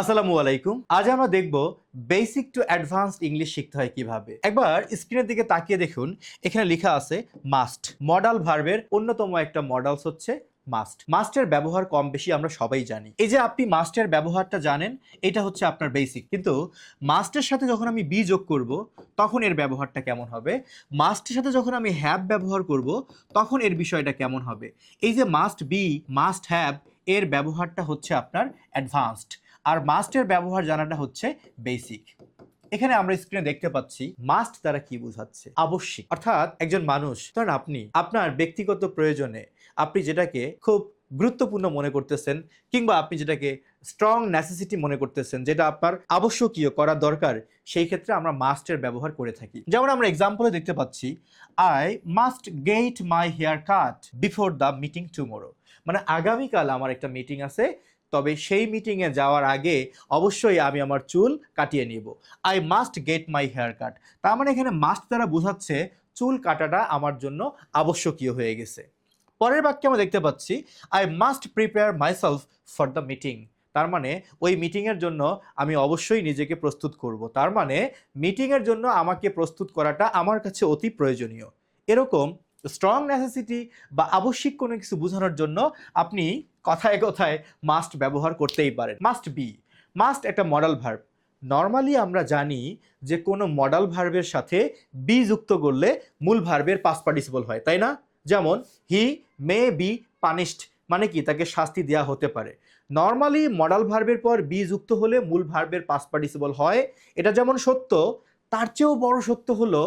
আসসালামু আলাইকুম। আজ আমরা দেখব বেসিক টু অ্যাডভান্সড ইংলিশ শিখতে হয় কীভাবে। একবার স্ক্রিনের দিকে তাকিয়ে দেখুন, এখানে লেখা আছে মাস্ট মডাল ভার্বের অন্যতম একটা মডালস হচ্ছে মাস্ট মাস্টের ব্যবহার কম বেশি আমরা সবাই জানি। এই যে আপনি মাস্টের ব্যবহারটা জানেন, এটা হচ্ছে আপনার বেসিক কিন্তু মাস্টের সাথে যখন আমি বি যোগ করব, তখন এর ব্যবহারটা কেমন হবে? মাস্টের সাথে যখন আমি হ্যাভ ব্যবহার করব, তখন এর বিষয়টা কেমন হবে? এই যে মাস্ট বি মাস্ট হ্যাভ এর ব্যবহারটা হচ্ছে আপনার অ্যাডভান্সড আর মাস্টের ব্যবহার জানাটা হচ্ছে বেসিক এখানে আমরা স্ক্রিনে দেখতে পাচ্ছি মাস্ট দ্বারা কি বোঝাচ্ছে? আবশ্যিক। অর্থাৎ একজন মানুষ, ধরেন আপনি, আপনার ব্যক্তিগত প্রয়োজনে আপনি যেটাকে খুব গুরুত্বপূর্ণ মনে করতেছেন কিংবা আপনি যেটাকে স্ট্রং নেসেসিটি মনে করতেছেন, যেটা আপনার আবশ্যকীয় করা দরকার, সেই ক্ষেত্রে আমরা মাস্টের ব্যবহার করে থাকি। যেমন আমরা এক্সাম্পলে দেখতে পাচ্ছি I must get my hair cut before the meeting tomorrow মানে আগামীকাল আমার একটা মিটিং আছে তবে সেই মিটিংয়ে যাওয়ার আগে অবশ্যই আমি আমার চুল কাটিয়ে নিব। I must get my hair cut তার মানে এখানে মাস্ট দ্বারা বোঝাচ্ছে চুল কাটাটা আমার জন্য আবশ্যকীয় হয়ে গেছে। পরের বাক্যে আমরা দেখতে পাচ্ছি I must prepare myself for the meeting তার মানে ওই মিটিংয়ের জন্য আমি অবশ্যই নিজেকে প্রস্তুত করব। তার মানে মিটিংয়ের জন্য আমাকে প্রস্তুত করাটা আমার কাছে অতি প্রয়োজনীয়। এরকম স্ট্রং নেসেসিটি বা আবশ্যিক কোনো কিছু বোঝানোর জন্য আপনি কথায় কথায় মাস্ট ব্যবহার করতেই পারেন। মাস্ট বি মাস্ট একটা মডাল ভার্ব নর্মালি আমরা জানি যে কোনো মডাল ভার্বের সাথে বি যুক্ত করলে মূল ভার্বের পাস পার্টিসিপল হয়, তাই না? যেমন হি মে বি পানিশড মানে কি? তাকে শাস্তি দেওয়া হতে পারে। নর্মালি মডাল ভার্বের পর বি যুক্ত হলে মূল ভার্বের পাস পার্টিসিপল হয়। এটা যেমন সত্য, তার চেয়েও বড় সত্য হলো,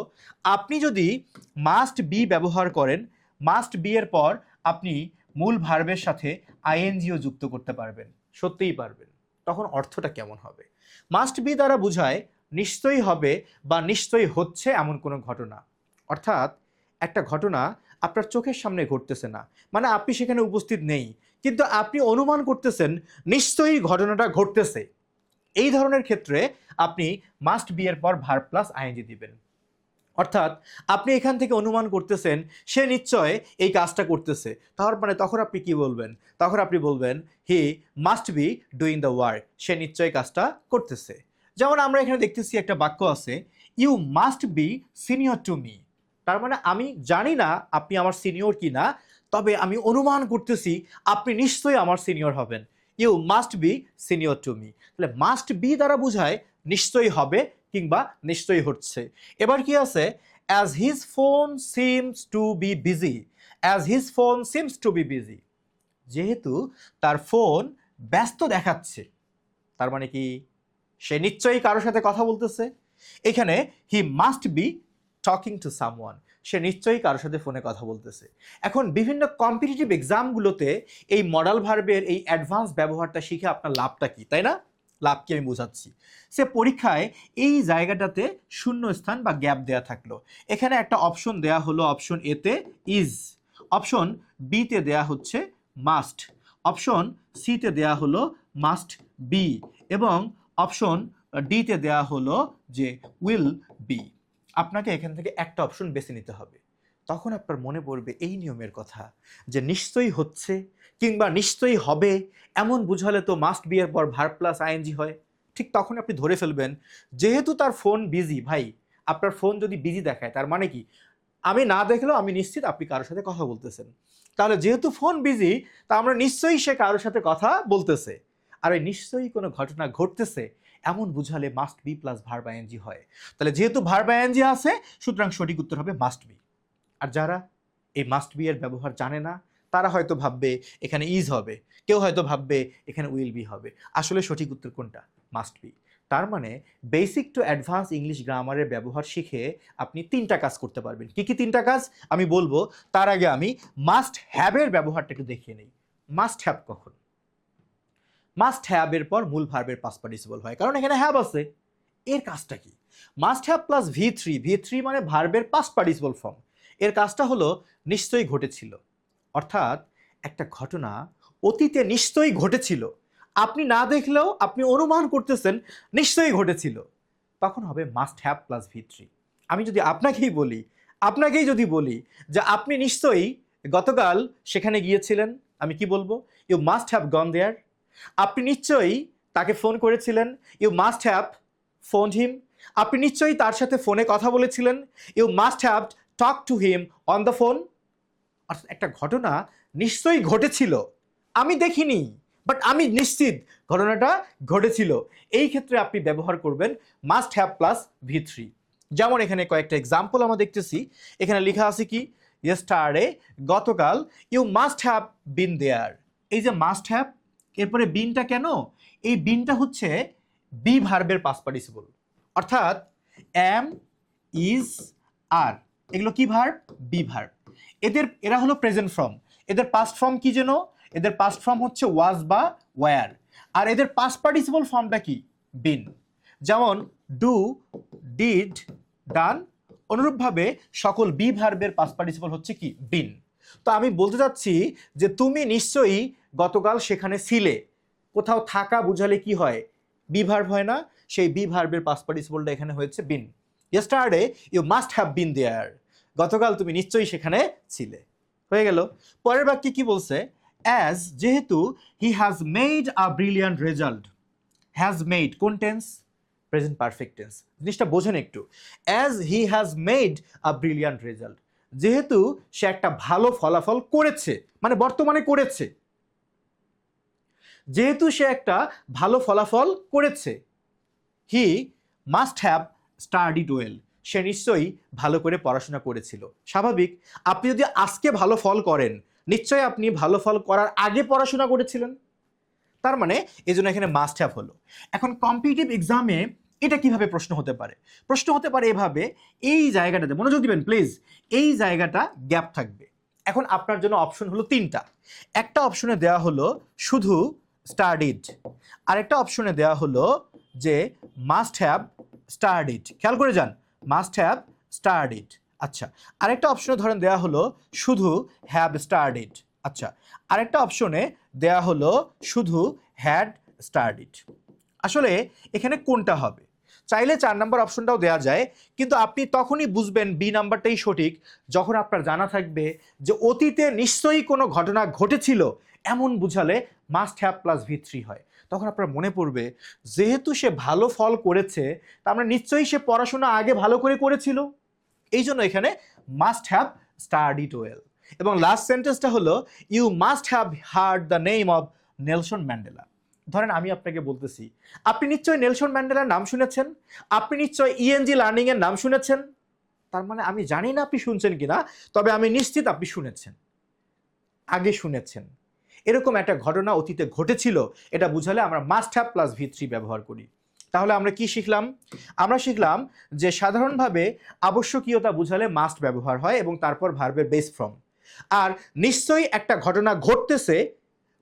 আপনি যদি মাস্ট বি ব্যবহার করেন মাস্ট বি এর পর আপনি মূল ভার্বের সাথে আইএনজিও যুক্ত করতে পারবেন। সত্যিই পারবেন। তখন অর্থটা কেমন হবে? মাস্ট বি দ্বারা বোঝায়, নিশ্চয়ই হবে বা নিশ্চয়ই হচ্ছে এমন কোনো ঘটনা। অর্থাৎ, একটা ঘটনা আপনার চোখের সামনে ঘটতেছে না। মানে আপনি সেখানে উপস্থিত নেই। কিন্তু আপনি অনুমান করতেছেন, নিশ্চয়ই ঘটনাটা ঘটতেছে। এই ধরনের ক্ষেত্রে আপনি মাস্ট বি এর পর ভার প্লাস আইএনজি দিবেন। অর্থাৎ আপনি এখান থেকে অনুমান করতেছেন, সে নিশ্চয় এই কাজটা করতেছে। তাহলে মানে তখন আপনি কি বলবেন? তখন আপনি বলবেন, he must be doing the work, সে নিশ্চয়ই কাজটা করতেছে। যেমন আমরা এখানে দেখতেছি একটা বাক্য আছে, you must be senior to me. তার মানে আমি জানি না আপনি আমার সিনিয়র কি না, তবে আমি অনুমান করতেছি আপনি নিশ্চয়ই আমার সিনিয়র হবেন। You must be senior to me. তাহলে মাস্ট বি দ্বারা বোঝায় নিশ্চয়ই হবে কিংবা নিশ্চয়ই হচ্ছে এবার কি আছে? As his phone seems to be busy as his phone seems to be busy যেহেতু তার ফোন ব্যস্ত দেখাচ্ছে, তার মানে কি? সে নিশ্চয়ই কারোর সাথে কথা বলতেছে। এখানে he must be talking to someone সে নিশ্চয়ই কারোর সাথে ফোনে কথা বলতেছে। এখন বিভিন্ন কম্পিটিটিভ এক্সামগুলোতে এই মডাল ভার্বের এই অ্যাডভান্স ব্যবহারটা শিখে আপনার লাভটা কি, তাই না? লাভ কি আমি বোঝাচ্ছি। সে পরীক্ষায় এই জায়গাটাতে শূন্য স্থান বা গ্যাপ দেয়া থাকল। এখানে একটা অপশন দেয়া হলো অপশন এতে ইজ। অপশন বিতে দেয়া হচ্ছে মাস্ট। অপশন সিতে দেয়া হলো মাস্ট বি। এবং অপশন ডিতে দেয়া হলো যে উইল বি। আপনাকে এখান থেকে একটা অপশন বেছে নিতে হবে। তখন আপনার মনে পড়বে এই নিয়মের কথা যে নিশ্চয়ই হচ্ছে কিংবা নিশ্চয়ই হবে, এমন বুঝালে তো মাস্ট বি এর পর ভার প্লাস আইএনজি হয়। ঠিক তখন আপনি ধরে ফেলবেন, যেহেতু তার ফোন বিজি ভাই, আপনার ফোন যদি বিজি দেখায়, তার মানে কি? আমি না দেখলেও আমি নিশ্চিত আপনি কারোর সাথে কথা বলতেছেন। তাহলে যেহেতু ফোন বিজি তা আমরা নিশ্চয়ই সে কারোর সাথে কথা বলতেছে। আর এই নিশ্চয়ই কোনো ঘটনা ঘটতেছে, এমন বুঝালে মাস্ট বি প্লাস ভার বায়ানজি হয়। তাহলে যেহেতু ভার বায়ানজি আছে, সুতরাং সঠিক উত্তর হবে মাস্ট বি আর যারা এই মাস্ট বি এর ব্যবহার জানে না তারা হয়তো ভাববে এখানে ইজ হবে। কেউ হয়তো ভাববে এখানে উইল বি হবে। আসলে সঠিক উত্তর কোনটা? মাস্ট বি তার মানে বেসিক টু অ্যাডভান্স ইংলিশ গ্রামারের ব্যবহার শিখে আপনি তিনটা কাজ করতে পারবেন। কি কি তিনটা কাজ? আমি বলব, তার আগে আমি মাস্ট হ্যাভের ব্যবহারটা একটু দেখিয়ে নিই। মাস্ট হ্যাভ কখন? মাস্ট হ্যাভের পর মূল ভার্বের পাস পার্টিসিপল হয়। কারণ এখানে হ্যাভ আছে। এর কাজটা কি? Must have plus V three V three মানে ভার্বের পাস পার্টিসিপল ফর্ম এর কাজটা হলো, নিশ্চয়ই ঘটেছিল। অর্থাৎ একটা ঘটনা অতীতে নিশ্চয়ই ঘটেছিল। আপনি না দেখলেও আপনি অনুমান করতেছেন নিশ্চয়ই ঘটেছিল। তখন হবে must have plus V three আমি যদি আপনাকেই বলি, আপনাকেই যদি বলি যে আপনি নিশ্চয়ই গতকাল সেখানে গিয়েছিলেন, আমি কি বলব? You must have gone there আপনি নিশ্চয়ই তাকে ফোন করেছিলেন। You must have phone him আপনি নিশ্চয়ই তার সাথে ফোনে কথা বলেছিলেন। You must have talk to him on the phone অর্থাৎ একটা ঘটনা নিশ্চয়ই ঘটেছিল। আমি দেখিনি বাট আমি নিশ্চিত ঘটনাটা ঘটেছিল। এই ক্ষেত্রে আপনি ব্যবহার করবেন must have plus V three যেমন এখানে কয়েকটা এক্সাম্পল আমরা দেখতেছি। এখানে লেখা আছে কি? ইয়েস্টারডে গতকাল you must have been there এই যে মাস্ট হ্যাভ এরপরে বিনটা কেন? এই বিনটা হচ্ছে বি ভার্বের পাস পার্টিসিপল অর্থাৎ এম ইজ আর এগুলো কি ভার্ব বি ভার্ব এদের, এরা হলো প্রেজেন্ট ফর্ম এদের পাস্ট ফর্ম কি যেন? এদের পাস্ট ফর্ম হচ্ছে ওয়াজ বা ওয়ার আর এদের পাস্ট পার্টিসিপল ফর্মটা কি? বিন যেমন ডু ডিড ডান অনুরূপভাবে সকল বি ভার্বের পাস্ট পার্টিসিপল হচ্ছে কি? বিন তো আমি বলতে চাচ্ছি যে তুমি নিশ্চয়ই গতকাল সেখানে ছিলে। কোথাও থাকা বুঝালে কি হয়? বি ভার্ব হয় না। সেই বি ভার্বের পাস্ট পার্টিসিপলটা এখানে হয়েছে been yesterday you must have been there গতকাল তুমি নিশ্চয়ই সেখানে ছিলে। হয়ে গেল। পরের বাক্যে কি বলছে? অ্যাজ যেহেতু he has made a brilliant result has made কোন টেন্স প্রেজেন্ট পারফেক্ট টেন্স জিনিসটা বোঝেন একটু। As he has made a brilliant result যেহেতু সে একটা ভালো ফলাফল করেছে মানে বর্তমানে করেছে। যেহেতু সে একটা ভালো ফলাফল করেছে he must have studied well সে নিশ্চয়ই ভালো করে পড়াশোনা করেছিল। স্বাভাবিক, আপনি যদি আজকে ভালো ফল করেন, নিশ্চয়ই আপনি ভালো ফল করার আগে পড়াশোনা করেছিলেন। তার মানে এই জন্য এখানে মাস্ট হ্যাভ হলো। এখন কম্পিটিটিভ এক্সামে এটা কীভাবে প্রশ্ন হতে পারে? প্রশ্ন হতে পারে এভাবে, এই জায়গাটাতে, মনোযোগ দিবেন প্লিজ এই জায়গাটা গ্যাপ থাকবে। এখন আপনার জন্য অপশন হলো তিনটা। একটা অপশনে দেওয়া হলো শুধু স্টাডিড আরেকটা অপশনে দেওয়া হলো যে মাস্ট হ্যাভ স্টাডিড খেয়াল করে যান মাস্ট হ্যাভ স্টাডিড আচ্ছা আরেকটা অপশনে ধরেন দেওয়া হলো শুধু হ্যাভ স্টাডিড আচ্ছা আরেকটা অপশনে দেওয়া হলো শুধু হ্যাড স্টাডিড আসলে এখানে কোনটা হবে? চাইলে চার নাম্বার অপশনটাও দেওয়া যায়, কিন্তু আপনি তখনই বুঝবেন বি নাম্বারটাই সঠিক যখন আপনার জানা থাকবে যে অতীতে নিশ্চয়ই কোনো ঘটনা ঘটেছিল, এমন বুঝালে must have plus V three হয়। তখন আপনার মনে পড়বে, যেহেতু সে ভালো ফল করেছে, তার মানে নিশ্চয়ই সে পড়াশোনা আগে ভালো করে করেছিল। এই জন্য এখানে মাস্ট হ্যাভ স্টাডিড ওয়েল এবং লাস্ট সেন্টেন্সটা হলো you must have heard the name of Nelson Mandela ধরেন আমি আপনাকে বলতেছি, আপনি নিশ্চয়ই নেলসন ম্যান্ডেলার নাম শুনেছেন? আপনি নিশ্চয়ই ইএনজি লার্নিং এর নাম শুনেছেন? তার মানে আমি জানি না আপনি শুনছেন কিনা, তবে আমি নিশ্চিত আপনি শুনেছেন। আগে শুনেছেন। এরকম একটা ঘটনা অতীতে ঘটেছিল, এটা বুঝালে আমরা must have plus V three ব্যবহার করি। তাহলে আমরা কি শিখলাম? আমরা শিখলাম যে সাধারণভাবে আবশ্যকীয়তা বুঝালে মাস্ট ব্যবহার হয় এবং তারপর ভার্বের বেস ফ্রম আর নিশ্চয়ই একটা ঘটনা ঘটতেছে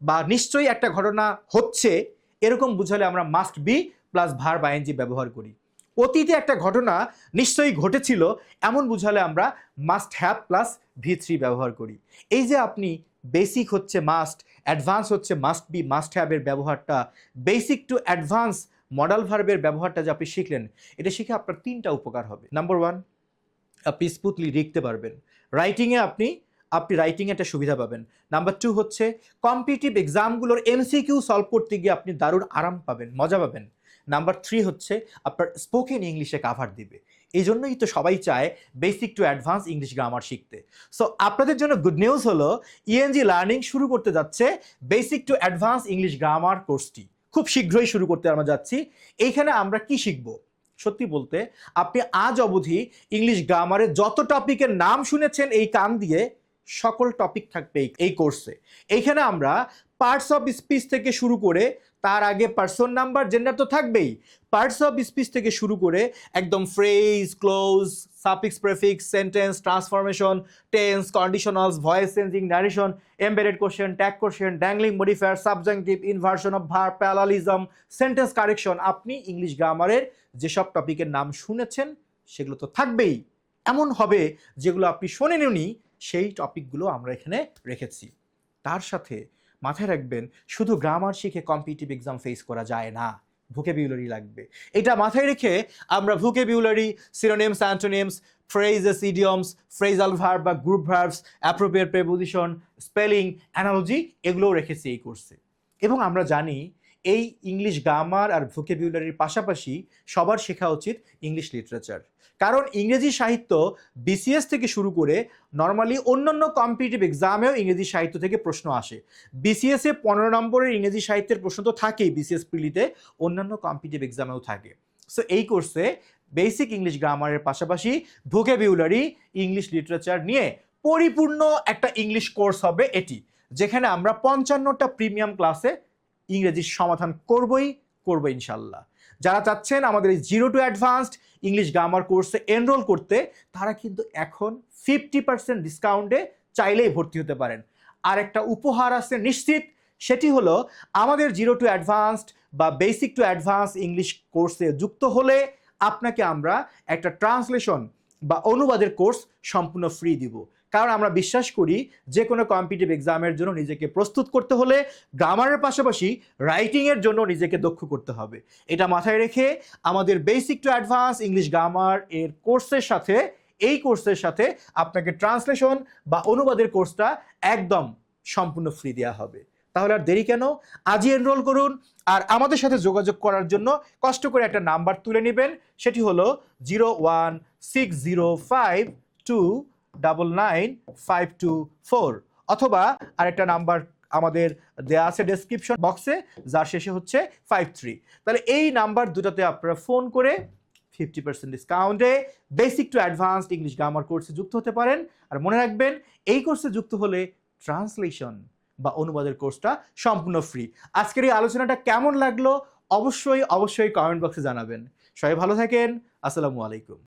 বা নিশ্চয়ই একটা ঘটনা হচ্ছে, এরকম বুঝালে আমরা must be plus verb ING ব্যবহার করি। অতীতে একটা ঘটনা নিশ্চয়ই ঘটেছিল, এমন বুঝালে আমরা must have plus V three ব্যবহার করি। এই যে আপনি বেসিক হচ্ছে মাস্ট অ্যাডভান্স হচ্ছে মাস্ট বি মাস্ট হ্যাভের ব্যবহারটা। বেসিক টু অ্যাডভান্স মডাল ভার্বের ব্যবহারটা যে আপনি শিখলেন, এটা শিখে আপনার তিনটা উপকার হবে। নাম্বার ওয়ান আপনি স্মুথলি লিখতে পারবেন। রাইটিংয়ে আপনি আপনি রাইটিংয়ে একটা সুবিধা পাবেন। নাম্বার টু হচ্ছে কম্পিটিভ এক্সামগুলোর এমসিকিউ সলভ করতে গিয়ে আপনি দারুণ আরাম পাবেন, মজা পাবেন। নাম্বার থ্রি হচ্ছে, আপনার স্পোকেন ইংলিশে কাভার দিবে। এই জন্যই তো সবাই চায় basic to advance English grammar শিখতে। সো আপনাদের জন্য গুড নিউজ হলো ইএনজি লার্নিং শুরু করতে যাচ্ছে basic to advance English grammar কোর্সটি খুব শীঘ্রই শুরু করতে আমরা যাচ্ছি। এইখানে আমরা কি শিখব? সত্যি বলতে, আপনি আজ অবধি ইংলিশ গ্রামারের যত টপিকের নাম শুনেছেন এই কান দিয়ে, সকল টপিক থাকবে এই- এই কোর্সে এইখানে আমরা পার্টস অফ স্পিচ থেকে শুরু করে তার আগে পার্সন নাম্বার জেন্ডার তো থাকবেই। পার্টস অফ স্পিচ থেকে শুরু করে একদম phrase clause suffix prefix sentence transformation tense conditionals voice changing narration embedded question tag question dangling modifier subjunctive inversion of verb parallelism sentence correction আপনি ইংলিশ গ্রামারের যেসব টপিকের নাম শুনেছেন, সেগুলো তো থাকবেই। এমন হবে যেগুলো আপনি শোনেননি, সেই টপিকগুলো আমরা এখানে রেখেছি। তার সাথে মাথায় রাখবেন, শুধু গ্রামার শিখে কম্পিটিভ এক্সাম ফেস করা যায় না। ভোকেবিউলারি লাগবে। এটা মাথায় রেখে আমরা vocabulary synonyms antonyms phrases idioms phrasal verb বা group verbs appropriate preposition spelling analogy এগুলোও রেখেছি এই কোর্সে এবং আমরা জানি এই ইংলিশ গ্রামার আর ভোকেবিউলারির পাশাপাশি সবার শেখা উচিত ইংলিশ লিটারেচার। কারণ ইংরেজি সাহিত্য বিসিএস থেকে শুরু করে নর্মালি অন্যান্য কম্পিটিটিভ এক্সামেও ইংরেজি সাহিত্য থেকে প্রশ্ন আসে। বিসিএস পনেরো নম্বরের ইংরেজি সাহিত্যের প্রশ্ন তো থাকেই বিসিএস প্রিলিতে, অন্যান্য কম্পিটিটিভ এক্সামেও থাকে। সো এই কোর্সে বেসিক ইংলিশ গ্রামারের পাশাপাশি ভোকেবিউলারি ইংলিশ লিটারেচার নিয়ে পরিপূর্ণ একটা ইংলিশ কোর্স হবে এটি, যেখানে আমরা পঞ্চান্নটা প্রিমিয়াম ক্লাসে ইংরেজির সমাধান করবই, করব ইনশাল্লাহ। যারা চাচ্ছেন আমাদের এই zero to advanced English grammar কোর্সে এনরোল করতে, তারা কিন্তু এখন ফিফটি পার্সেন্ট ডিসকাউন্টে চাইলেই ভর্তি হতে পারেন। আর একটা উপহার আছে নিশ্চিত, সেটি হলো আমাদের জিরো টু অ্যাডভান্সড বা বেসিক টু অ্যাডভান্স ইংলিশ কোর্সে যুক্ত হলে আপনাকে আমরা একটা ট্রান্সলেশন বা অনুবাদের কোর্স সম্পূর্ণ ফ্রি দিব। কারণ আমরা বিশ্বাস করি যে কোনো কম্পিটিভ এক্সামের জন্য নিজেকে প্রস্তুত করতে হলে গ্রামারের পাশাপাশি রাইটিংয়ের জন্য নিজেকে দক্ষ করতে হবে। এটা মাথায় রেখে আমাদের basic to advance English grammar এর কোর্সের সাথে, এই কোর্সের সাথে আপনাকে ট্রান্সলেশন বা অনুবাদের কোর্সটা একদম সম্পূর্ণ ফ্রি দেওয়া হবে। তাহলে আর দেরি কেন? আজই এনরোল করুন আর আমাদের সাথে যোগাযোগ করার জন্য কষ্ট করে একটা নাম্বার তুলে নেবেন। সেটি হলো zero one six zero five two double nine five two four অথবা আরেকটা নাম্বার আমাদের দেয়া আছে ডেসক্রিপশন বক্সে যার শেষে হচ্ছে ফাইভ থ্রি তাহলে এই নাম্বার দুটাতে আপনারা ফোন করে ফিফটি পার্সেন্ট ডিসকাউন্টে basic to advanced English grammar কোর্সে যুক্ত হতে পারেন। আর মনে রাখবেন, এই কোর্সে যুক্ত হলে ট্রান্সলেশন বা অনুবাদের কোর্সটা সম্পূর্ণ ফ্রি আজকের এই আলোচনাটা কেমন লাগল? অবশ্যই অবশ্যই কমেন্ট বক্সে জানাবেন। সবাই ভালো থাকেন। আসসালামু আলাইকুম।